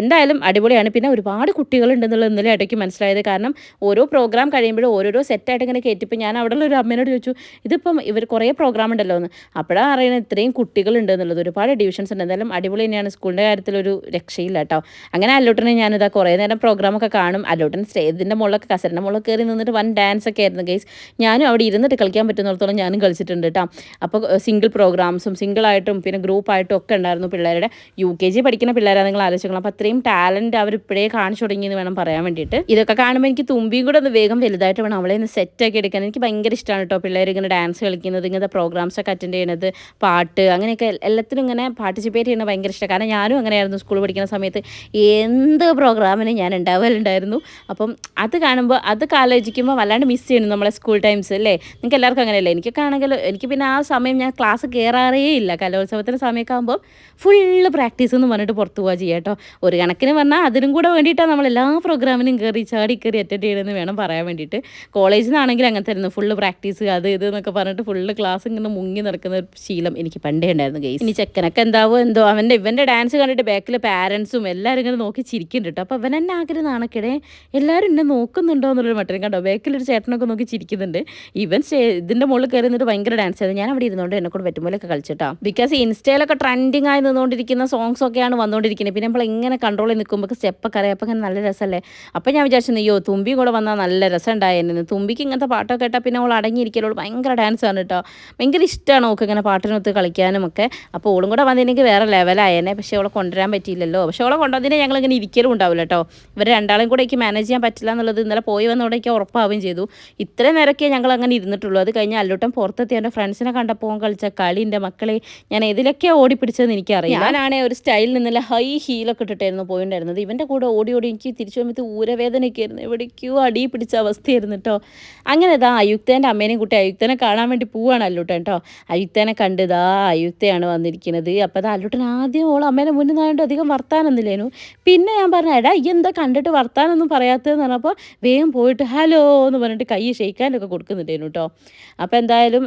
എന്തായാലും അടിപൊളിയാണ്. പിന്നെ ഒരുപാട് കുട്ടികളുണ്ടെന്നുള്ളത് ഇന്നലെ ഇടയ്ക്ക് മനസ്സിലായത്. കാരണം ഓരോ പ്രോഗ്രാം കഴിയുമ്പോഴും ഓരോരോ സെറ്റായിട്ട് ഇങ്ങനെ കയറ്റിപ്പോൾ ഞാൻ അവിടെ ഉള്ള ഒരു അമ്മേനോട് ചോദിച്ചു ഇതിപ്പം ഇവർ കുറേ പ്രോഗ്രാം ഉണ്ടല്ലോ എന്ന്. അപ്പോഴാണ് അറിയുന്നത് ഇത്രയും കുട്ടികളുണ്ട് എന്നുള്ളത്. ഒരുപാട് ഡിവിഷൻസ് ഉണ്ട്. എന്തായാലും അടിപൊളി തന്നെയാണ്. സ്കൂളിന്റെ കാര്യത്തിലൊരു രക്ഷയില്ല കേട്ടോ. അങ്ങനെ അല്ലോട്ടനെ ഞാനിതാ കുറേ നേരം പ്രോഗ്രാമൊക്കെ കാണും. അല്ലോട്ടൻ സ്റ്റേജിന്റെ മുകളിലൊക്കെ കസരന്റെ മുകളിൽ കയറി നിന്നിട്ട് വൺ ഡാൻസ് ഒക്കെ ആയിരുന്നു ഗൈസ് ഞാനും അവിടെ ഇരുന്നിട്ട് കളിക്കാൻ പറ്റുന്നിടത്തോളം ഞാനും കളിച്ചിട്ടുണ്ട് കേട്ടോ. അപ്പോൾ സിംഗിൾ പ്രോഗ്രാംസും സിംഗിളായിട്ടും പിന്നെ ഗ്രൂപ്പായിട്ടും ഒക്കെ ഉണ്ടായിരുന്നു പിള്ളേരുടെ യു കെ ജി പഠിക്കുന്ന പിള്ളേരാണ് നിങ്ങൾ ആലോചിക്കണം. അപ്പോൾ അത്രയും ടാലന്റ് അവർ ഇപ്പോഴേ കാണിച്ചു തുടങ്ങിയെന്ന് വേണം പറയാൻ വേണ്ടിയിട്ട്. ഇതൊക്കെ കാണുമ്പോൾ എനിക്ക് തുമ്പിയും കൂടെ ഒന്ന് വേഗം വലുതായിട്ട് വേണം അവളെ ഒന്ന് സെറ്റാക്കി എടുക്കാൻ. എനിക്ക് ഭയങ്കര ഇഷ്ടമാണ് കേട്ടോ പിള്ളേർ ഇങ്ങനെ ഡാൻസ് കളിക്കുന്നത് ഇങ്ങനത്തെ പ്രോഗ്രാംസ് ഒക്കെ അറ്റൻഡ് ചെയ്യുന്നത് പാട്ട് അങ്ങനെയൊക്കെ എല്ലാത്തിനും ഇങ്ങനെ പാർട്ടിസിപ്പേറ്റ് ചെയ്യുന്നത് ഭയങ്കര ഇഷ്ടം. കാരണം ഞാനും അങ്ങനെയായിരുന്നു സ്കൂൾ പഠിക്കുന്ന സമയത്ത് എന്ത് പ്രോഗ്രാമിനും ഞാൻ ഉണ്ടാവലുണ്ടായിരുന്നു. അപ്പം അത് കാണുമ്പോൾ അത് ആലോചിക്കുമ്പോൾ വല്ലാണ്ട് മിസ് ചെയ്യുന്നു നമ്മളെ സ്കൂൾ ടൈംസ് അല്ലേ നിങ്ങൾക്ക് എല്ലാവർക്കും അങ്ങനെയല്ലേ? എനിക്കൊക്കെ ആണെങ്കിൽ എനിക്ക് പിന്നെ ആ സമയം ഞാൻ ക്ലാസ് കയറാറേ ഇല്ല. കലോത്സവത്തിന്റെ സമയമൊക്കെ ആകുമ്പോൾ ഫുള്ള് പ്രാക്ടീസ് എന്ന് പറഞ്ഞിട്ട് പുറത്ത് പോവുക ചെയ്യുക കേട്ടോ ഒരു കണക്കിന് പറഞ്ഞാൽ അതിനും കൂടെ വേണ്ടിയിട്ടാണ് നമ്മൾ എല്ലാ പ്രോഗ്രാമിനും കയറി ചാടി കയറി അറ്റൻഡ് ചെയ്യണമെന്ന് വേണം പറയാൻ വേണ്ടിയിട്ട്. കോളേജിൽ നിന്നാണെങ്കിൽ അങ്ങനെ തരുന്നു. ഫുള്ള് പ്രാക്ടീസ് അത് ഇത് എന്നൊക്കെ പറഞ്ഞിട്ട് ഫുള്ള് ക്ലാസ് ഇങ്ങനെ മുങ്ങി നടക്കുന്ന ഒരു ശീലം എനിക്ക് പണ്ടേ ഉണ്ടായിരുന്നു ഗെയ്സ് ഇനി ചെക്കനൊക്കെ എന്താവോ എന്തോ അവന്റെ ഇവന്റെ ഡാൻസ് കണ്ടിട്ട് ബാക്കിൽ പാരൻസും എല്ലാവരും ഇങ്ങനെ നോക്കി ചിരിക്കുന്നുണ്ട് കേട്ടോ അപ്പോൾ അവൻ എന്നെ ആഗ്രഹം നാണക്കിടെ എല്ലാവരും എന്നെ നോക്കുന്നുണ്ടോ എന്നുള്ളൊരു മട്ടിന് കണ്ടോ? ബാക്കിലൊരു ചേട്ടനൊക്കെ നോക്കി ചിരിക്കുന്നുണ്ട്. ഇവൻ ഇതിന്റെ മുകളിൽ കയറി നിന്നിട്ട് ഭയങ്കര ഡാൻസ് ആയിരുന്നു. ഞാൻ അവിടെ ഇരുന്നുകൊണ്ട് എന്നെ കൂടെ പറ്റുമ്പോഴൊക്കെ കളിച്ചിട്ടാ. ബിക്കോസ് ഇൻസ്റ്റയിലൊക്കെ ട്രെൻഡിങ് ആയി നിന്നുകൊണ്ടിരിക്കുന്ന സോങ്സ് ഒക്കെയാണ് വന്നുകൊണ്ടിരിക്കുന്നത്. പിന്നെ നമ്മൾ ഇങ്ങനെ കൺട്രോളിൽ നിൽക്കുമ്പോൾ സ്റ്റെപ്പൊക്കെ അറിയാം. അപ്പം ഇങ്ങനെ നല്ല രസമല്ലേ അപ്പം ഞാൻ വിചാരിച്ചു അയ്യോ തുമ്പി കൂടെ വന്നാൽ നല്ല രസം ഉണ്ടായിരുന്നു തുമ്പിക്ക് ഇങ്ങനത്തെ പാട്ടൊക്കെ കേട്ടാൽ പിന്നെ അവൾ അടങ്ങിയിരിക്കലോൾ ഭയങ്കര ഡാൻസ് ആണ് കേട്ടോ ഭയങ്കര ഇഷ്ടമാണ് ഓക്കെ ഇങ്ങനെ പാട്ടിനൊത്ത് കളിക്കാനും ഒക്കെ. അപ്പോൾ ഓളും കൂടെ വന്നിട്ടുണ്ടെങ്കിൽ വേറെ ലെവലായേനെ പക്ഷേ അവളെ കൊണ്ടുവരാൻ പറ്റിയില്ലല്ലോ. പക്ഷേ അവളെ കൊണ്ടുവന്നതിനെ ഞങ്ങൾ ഇങ്ങനെ ഇരിക്കലും ഉണ്ടാവില്ല കേട്ടോ ഇവർ രണ്ടാളും കൂടെ എനിക്ക് മാനേജ് ചെയ്യാൻ പറ്റില്ല എന്നുള്ളത് ഇന്നലെ പോയി വന്നോടെ എനിക്ക് ഉറപ്പാവുകയും ചെയ്തു. ഇത്രയും നേരമൊക്കെ ഞങ്ങൾ അങ്ങനെ ഇരുന്നിട്ടുള്ളൂ. അത് കഴിഞ്ഞ് അല്ലൂട്ടം പുറത്തെത്തി എന്റെ ഫ്രണ്ട്സിനെ കണ്ടപ്പോൾ കളിച്ച കളി എന്റെ മക്കളെ ഞാൻ ഇതിലൊക്കെയാണ് ഓടിപ്പിടിച്ചതെന്ന് എനിക്കറിയാം ഞാനാണെ ഒരു സ്റ്റൈലിൽ നിന്നല്ല ഹൈ ഹീലൊക്കെ ഇട്ടിട്ടായിരുന്നു പോയിണ്ടായിരുന്നത്. ഇവന്റെ കൂടെ ഓടി ഓടി എനിക്ക് തിരിച്ചു വന്നിട്ട് ഊരവേദനയൊക്കെ ആയിരുന്നു. എവിടേക്കോ അടി പിടിച്ച അവസ്ഥയായിരുന്നു കേട്ടോ അങ്ങനെ ഇതാ അയുക്തേന്റെ അമ്മേനെയും കൂട്ടി അയുക്തനെ കാണാൻ വേണ്ടി പോവാണ് അല്ലൂട്ടൻ കേട്ടോ അയുക്തനെ കണ്ട് ഇതാ അയുക്തയാണ് വന്നിരിക്കുന്നത്. അപ്പോൾ അത് അല്ലൂട്ടൻ ആദ്യം ഓൾ അമ്മേനെ മുന്നിൽ നിന്നായതുകൊണ്ട് അധികം വർത്താനൊന്നുമില്ലേനു. പിന്നെ ഞാൻ പറഞ്ഞു എടാ ഈ എന്താ കണ്ടിട്ട് വർത്താനൊന്നും പറയാത്തതെന്ന് പറഞ്ഞപ്പോൾ വേഗം പോയിട്ട് ഹലോ എന്ന് പറഞ്ഞിട്ട് കൈ ഷെയ്ക്കാനൊക്കെ കൊടുക്കുന്നുണ്ടായിരുന്നു കേട്ടോ അപ്പോൾ എന്തായാലും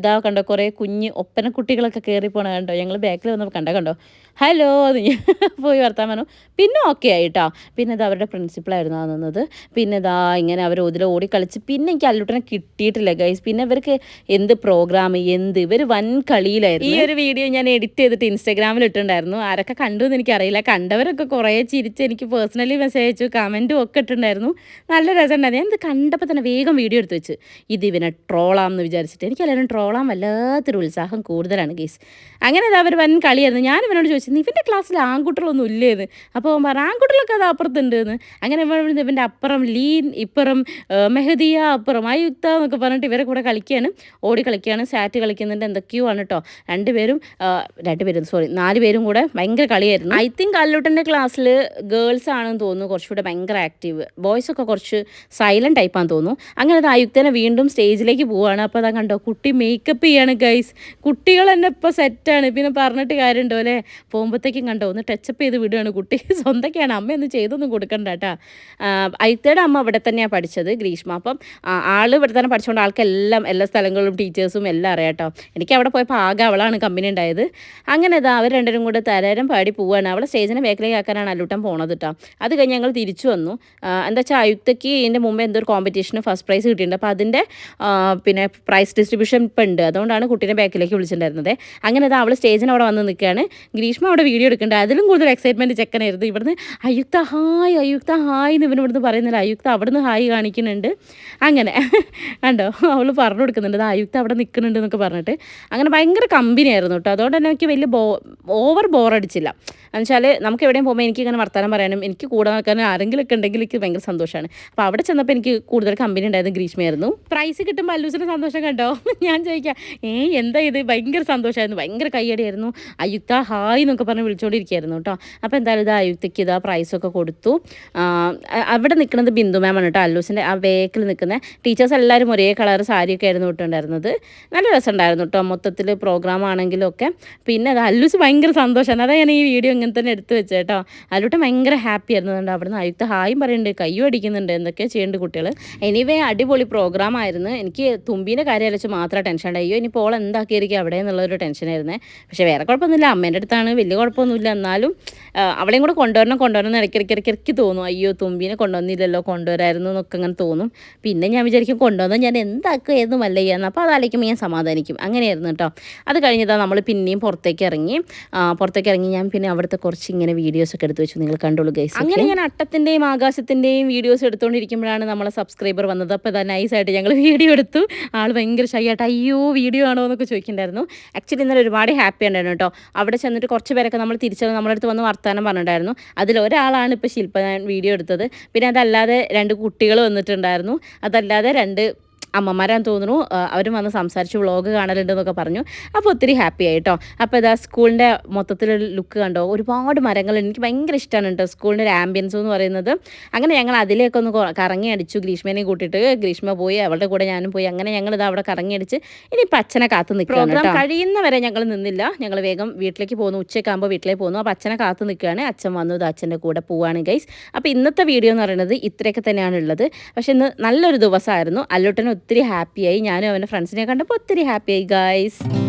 ഇതാ കണ്ടോ കുറേ കുഞ്ഞ് ഒപ്പന കുട്ടികളൊക്കെ കയറി പോണ കണ്ടോ? ഞങ്ങൾ ബാക്കിൽ വന്നപ്പോൾ കണ്ട കണ്ടോ? ഹലോ എന്ന് ഞാൻ പോയി വർത്താൻ പറഞ്ഞു. പിന്നെ ഓക്കെ ആയിട്ടോ. പിന്നെ ഇത് അവരുടെ പ്രിൻസിപ്പളായിരുന്നു ആ നിന്നത്. പിന്നെ ഇതാ ഇങ്ങനെ അവർ ഒതിലെ ഓടി കളിച്ച് പിന്നെ എനിക്ക് അല്ലുട്ടനെ കിട്ടിയിട്ടില്ല ഗൈസ് പിന്നെ ഇവർക്ക് എന്ത് പ്രോഗ്രാം എന്ത്? ഇവർ വൻ കളിയിലായിരുന്നു. ഈ ഒരു വീഡിയോ ഞാൻ എഡിറ്റ് ചെയ്തിട്ട് ഇൻസ്റ്റാഗ്രാമിൽ ഇട്ടിട്ടുണ്ടായിരുന്നു. ആരൊക്കെ കണ്ടു എന്ന് എനിക്കറിയില്ല. കണ്ടവരൊക്കെ കുറേ ചിരിച്ച് എനിക്ക് പേഴ്സണലി മെസ്സേജ് അയച്ചു കമന്റും ഒക്കെ ഇട്ടിട്ടുണ്ടായിരുന്നു. നല്ല രസമുണ്ടായിരുന്നു. ഇത് കണ്ടപ്പോൾ തന്നെ വേഗം വീഡിയോ എടുത്ത് വെച്ച്. ഇത് ഇവനെ ട്രോളാം എന്ന് വിചാരിച്ചിട്ട്. എനിക്ക് എല്ലാവരും ട്രോളാം വല്ലാത്തൊരു ഉത്സാഹം കൂടുതലാണ് ഗൈസ് അങ്ങനെ അവർ വൻ കളിയായിരുന്നു. ഞാൻ ഇവനോട് ചോദിച്ചു ഇവന്റെ ക്ലാസ്സിൽ ആൺകുട്ടികളൊന്നും ഇല്ലേന്ന്. അപ്പോൾ അവൻ പറഞ്ഞു ആൺകുട്ടികളൊക്കെ അത് അപ്പുറത്തുണ്ട് എന്ന് അങ്ങനെ ഇവൻ ഇവന്റെ അപ്പുറം ലീൻ ഇപ്പുറം മെഹദിയ അപ്പുറം അയുക്ത എന്നൊക്കെ പറഞ്ഞിട്ട് ഇവരെ കൂടെ കളിക്കുകയാണ് ഓടി കളിക്കുകയാണ് സാറ്റ് കളിക്കുന്നുണ്ട് എന്തൊക്കെയോ ആണ് കേട്ടോ രണ്ടുപേരും രണ്ടുപേരും സോറി നാല് പേരും കൂടെ ഭയങ്കര കളിയായിരുന്നു. ഐ തിങ്ക് അല്ലൂട്ടന്റെ ക്ലാസ്സിൽ ഗേൾസ് ആണെന്ന് തോന്നുന്നു കുറച്ചുകൂടെ ഭയങ്കര ആക്റ്റീവ് ബോയ്സ് ഒക്കെ കുറച്ച് സൈലന്റ് ടൈപ്പാന്ന് തോന്നുന്നു. അങ്ങനെ അത് ആയുക്തനെ വീണ്ടും സ്റ്റേജിലേക്ക് പോവുകയാണ് അപ്പോൾ അതാ കണ്ടോ കുട്ടി മേക്കപ്പ് ചെയ്യാണ് ഗൈസ് കുട്ടികൾ തന്നെ ഇപ്പോൾ സെറ്റാണ് പിന്നെ പറഞ്ഞിട്ട് കാര്യമുണ്ടോ അല്ലേ? പോകുമ്പോഴത്തേക്കും കണ്ടോ ഒന്ന് ടച്ചപ്പ് ചെയ്ത് വിടുകയാണ് കുട്ടി. സ്വന്തക്കാണ്. അമ്മ ഒന്നും ചെയ്തൊന്നും കൊടുക്കണ്ട കേട്ടാ. അയിത്തയുടെ അമ്മ ഇവിടെ തന്നെയാണ് പഠിച്ചത് ഗ്രീഷ്മ. അപ്പം ആൾ ഇവിടെ തന്നെ പഠിച്ചുകൊണ്ട് ആൾക്കെല്ലാം എല്ലാ സ്ഥലങ്ങളും ടീച്ചേഴ്സും എല്ലാം അറിയാം കേട്ടോ. എനിക്ക് അവിടെ പോയപ്പോൾ ആകെ അവളാണ് കമ്പനി ഉണ്ടായത്. അങ്ങനെ ഇതാ അവർ രണ്ടുപേരും കൂടെ തരാരം പാടി പോവാണ്. അവളെ സ്റ്റേജിനെ ബാക്കിലേക്ക് ആക്കാനാണ് അല്ലൂട്ടൻ പോണത് കേട്ടോ അത് കഴിഞ്ഞ് ഞങ്ങൾ തിരിച്ചു വന്നു. എന്താ വെച്ചാൽ അയുക്തയ്ക്ക് ഇതിന്റെ മുമ്പ് എന്തോ ഒരു കോമ്പറ്റീഷന് ഫസ്റ്റ് പ്രൈസ് കിട്ടിയിട്ടുണ്ട്. അപ്പോൾ അതിന്റെ പിന്നെ പ്രൈസ് ഡിസ്ട്രിബ്യൂഷൻ ഇപ്പം ഉണ്ട്. അതുകൊണ്ടാണ് കുട്ടീനെ ബാക്കിലേക്ക് വിളിച്ചിട്ടുണ്ടായിരുന്നത്. അങ്ങനെ അത് അവൾ സ്റ്റേജിന് അവിടെ വന്ന് നിൽക്കുകയാണ് ഗ്രീഷ്മ അവിടെ വീഡിയോ എടുക്കേണ്ടത് അതിലും കൂടുതൽ എക്സൈറ്റ്മെന്റ് ചെക്കനായിരുന്നു ഇവിടുന്ന് അയുക്ത ഹായ് അയുക്ത ഹായ് എന്ന് ഇവൻ ഇവിടുന്ന് പറയുന്നില്ല. അയുക്ത അവിടുന്ന് ഹായ് കാണിക്കുന്നുണ്ട്. അങ്ങനെ കണ്ടോ? അവൾ പറഞ്ഞു കൊടുക്കുന്നുണ്ട്. "ദാ അയുക്ത അവിടെ നിൽക്കുന്നുണ്ട് എന്നൊക്കെ പറഞ്ഞിട്ട്. അങ്ങനെ ഭയങ്കര കമ്പനിയായിരുന്നു കേട്ടോ അതുകൊണ്ട് തന്നെ എനിക്ക് വലിയ ബോ ഓവർ ബോറടിച്ചില്ല എന്നുവെച്ചാൽ നമുക്ക് എവിടെയും പോകുമ്പോൾ എനിക്ക് ഇങ്ങനെ വർത്താനം പറയാനും എനിക്ക് കൂടെ നിൽക്കാനും ആരെങ്കിലും ഒക്കെ ഉണ്ടെങ്കിൽ എനിക്ക് ഭയങ്കര സന്തോഷമാണ് അപ്പോൾ അവിടെ ചെന്നപ്പോൾ എനിക്ക് കൂടുതൽ കമ്പനി ഉണ്ടായത് ഗ്രീഷ്മയായിരുന്നു. പ്രൈസ് കിട്ടുമ്പോൾ അല്ലൂസിന്റെ സന്തോഷം കണ്ടോ? ഞാൻ ചോദിക്കാം. ഏ എന്താ ഇത്? ഭയങ്കര സന്തോഷമായിരുന്നു ഭയങ്കര കയ്യടിയായിരുന്നു. അയുക്ത ഹായ് എന്നൊക്കെ പറഞ്ഞ് വിളിച്ചുകൊണ്ടിരിക്കുകയായിരുന്നു കേട്ടോ. അപ്പോൾ എന്തായാലും ഇത് അയുക്തയ്ക്ക് ഇതാ പ്രൈസൊക്കെ കൊടുത്തു. ആ, അവിടെ നിൽക്കുന്നത് ബിന്ദു ആണ് കേട്ടോ അല്ലൂസിന്റെ ആ ബേക്കിൽ നിൽക്കുന്ന. ടീച്ചേഴ്സ് എല്ലാവരും ഒരേ കളർ സാരിയൊക്കെ ആയിരുന്നു ഇട്ടുണ്ടായിരുന്നത്. നല്ല രസമുണ്ടായിരുന്നു കേട്ടോ മൊത്തത്തിൽ പ്രോഗ്രാം ആണെങ്കിലും ഒക്കെ. പിന്നെ അത് അല്ലൂസ് ഭയങ്കര സന്തോഷമാണ് അതാ ഞാൻ ഈ വീഡിയോ ഇങ്ങനെ തന്നെ എടുത്തു വെച്ചത് കേട്ടോ. അല്ലൂട്ട് ഭയങ്കര ഹാപ്പി ആയിരുന്നു. അതുകൊണ്ട് അവിടുന്ന് അയുക്ത ഹായും പറയുന്നുണ്ട് കയ്യും അടിക്കുന്നുണ്ട് എന്തൊക്കെയോ ചെയ്യേണ്ട കുട്ടികൾ എനിവേ അടിപൊളി പ്രോഗ്രാം ആയിരുന്നു. എനിക്ക് തുമ്പീന്റെ കാര്യം അലച്ച് മാത്രമേ ടെൻഷൻ ഉണ്ടായി. അയ്യോ ഇനി ഓൾ എന്താക്കിയിരിക്കും അവിടെ എന്നുള്ളൊരു ടെൻഷനായിരുന്നേ പക്ഷേ വേറെ കുഴപ്പമൊന്നുമില്ല. അമ്മേന്റെ അടുത്താണ് വലിയ കുഴപ്പമൊന്നുമില്ല. എന്നാലും അവളെയും കൂടെ കൊണ്ടുവരണം കൊണ്ടുവരണം എന്ന് ഇടയ്ക്കിടയ്ക്ക് ഇടയ്ക്കിടയ്ക്ക് തോന്നും. അയ്യോ തുമ്പിനെ കൊണ്ടുവന്നില്ലല്ലോ കൊണ്ടുവരായിരുന്നു എന്നൊക്കെ അങ്ങനെ തോന്നും. പിന്നെ ഞാൻ വിചാരിക്കും കൊണ്ടുവന്നാൽ ഞാൻ എന്താക്കുമായിരുന്നു വല്ല ചെയ്യാന്ന് അപ്പോൾ അതാലേക്കുമ്പോൾ ഞാൻ സമാധാനിക്കും. അങ്ങനെയായിരുന്നു കേട്ടോ. അത് കഴിഞ്ഞതാ നമ്മൾ പിന്നെയും പുറത്തേക്ക് ഇറങ്ങി പുറത്തേക്ക് ഇറങ്ങി ഞാൻ പിന്നെ അവിടുത്തെ കുറച്ച് ഇങ്ങനെ വീഡിയോസ് ഒക്കെ എടുത്ത് വെച്ചു. നിങ്ങൾ കണ്ടോളൂ ഗൈസ് അങ്ങനെ ഞാൻ അട്ടത്തിന്റെയും ആകാശത്തിന്റെയും വീഡിയോസ് എടുത്തുകൊണ്ടിരിക്കുമ്പോഴാണ് നമ്മളെ സബ്സ്ക്രൈബർ വന്നത്. അപ്പോൾ ഇതാ നൈസായിട്ട് ഞങ്ങൾ വീഡിയോ എടുത്തു. ആൾ ഭയങ്കര ഷൈ ആയിട്ട് അയ്യോ വീഡിയോ ആണോ? എന്നൊക്കെ ചോദിക്കുന്നുണ്ടായിരുന്നു. ആക്ച്വലി ഇന്നലെ ഒരുപാട് ഹാപ്പി ഉണ്ടായിരുന്നു കേട്ടോ. അവിടെ ചെന്നിട്ട് കുറച്ച് പേരൊക്കെ നമ്മൾ തിരിച്ചത് നമ്മുടെ അടുത്ത് വന്ന് വർത്തമാനം പറഞ്ഞിട്ടുണ്ടായിരുന്നു. അതിൽ ഒരാളാണ് ഇപ്പോൾ ശില്പ ഞാൻ വീഡിയോ എടുത്തത്. പിന്നെ അതല്ലാതെ രണ്ട് കുട്ടികൾ വന്നിട്ടുണ്ടായിരുന്നു. അതല്ലാതെ രണ്ട് അമ്മമാരാന്ന് തോന്നുന്നു അവരും വന്ന് സംസാരിച്ച് വ്ളോഗ് കാണലുണ്ടെന്നൊക്കെ പറഞ്ഞു. അപ്പോൾ ഒത്തിരി ഹാപ്പി ആയിട്ടോ അപ്പോൾ ഇതാ സ്കൂളിന്റെ മൊത്തത്തിലൊരു ലുക്ക് കണ്ടോ? ഒരുപാട് മരങ്ങൾ എനിക്ക് ഭയങ്കര ഇഷ്ടമാണ് കേട്ടോ സ്കൂളിന്റെ ഒരു ആംബിയൻസ് എന്ന് പറയുന്നത്. അങ്ങനെ ഞങ്ങൾ അതിലേക്ക് ഒന്ന് കറങ്ങി അടിച്ചു. ഗ്രീഷ്മേനെയും കൂട്ടിയിട്ട് ഗ്രീഷ്മ പോയി അവളുടെ കൂടെ ഞാനും പോയി. അങ്ങനെ ഞങ്ങൾ ഇത് അവിടെ കറങ്ങി അടിച്ച് ഇനി ഇപ്പം അച്ഛനെ കാത്ത് നിൽക്കുകയാണ് പ്രോഗ്രാം കഴിയുന്നവരെ ഞങ്ങൾ നിന്നില്ല. ഞങ്ങൾ വേഗം വീട്ടിലേക്ക് പോകുന്നു. ഉച്ചയ്ക്കാകുമ്പോൾ വീട്ടിലേക്ക് പോകുന്നു. അപ്പോൾ അച്ഛനെ കാത്ത് നിൽക്കുകയാണ് അച്ഛൻ വന്നു ഇത് അച്ഛന്റെ കൂടെ പോവുകയാണ് ഗൈസ്. അപ്പോൾ ഇന്നത്തെ വീഡിയോ എന്ന് പറയുന്നത് ഇത്രയൊക്കെ തന്നെയാണ് ഉള്ളത്. പക്ഷേ ഇന്ന് നല്ലൊരു ദിവസമായിരുന്നു. അല്ലോട്ടന് ഒത്തിരി ഹാപ്പിയായി ഞാനും അവന്റെ ഫ്രണ്ട്സിനെ കണ്ടപ്പോൾ ഒത്തിരി ഹാപ്പിയായി ഗൈസ്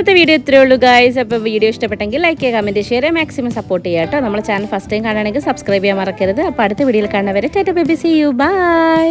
ഇന്നത്തെ വീഡിയോ ഇത്രയേ ഉള്ളൂ ഗായ്സ് അപ്പോൾ വീഡിയോ ഇഷ്ടപ്പെട്ടെങ്കിൽ ലൈക്ക് ചെയ്യുക കമന്റ് ഷെയർ മാക്സിമം സപ്പോർട്ട് ചെയ്യുക കേട്ടോ. നമ്മുടെ ചാനൽ ഫസ്റ്റ് ടൈം കാണുകയാണെങ്കിൽ സബ്സ്ക്രൈബ് ചെയ്യാൻ മറക്കരുത്. അപ്പോൾ അടുത്ത വീഡിയോയിൽ കാണുന്നവരെ tata baby see you bye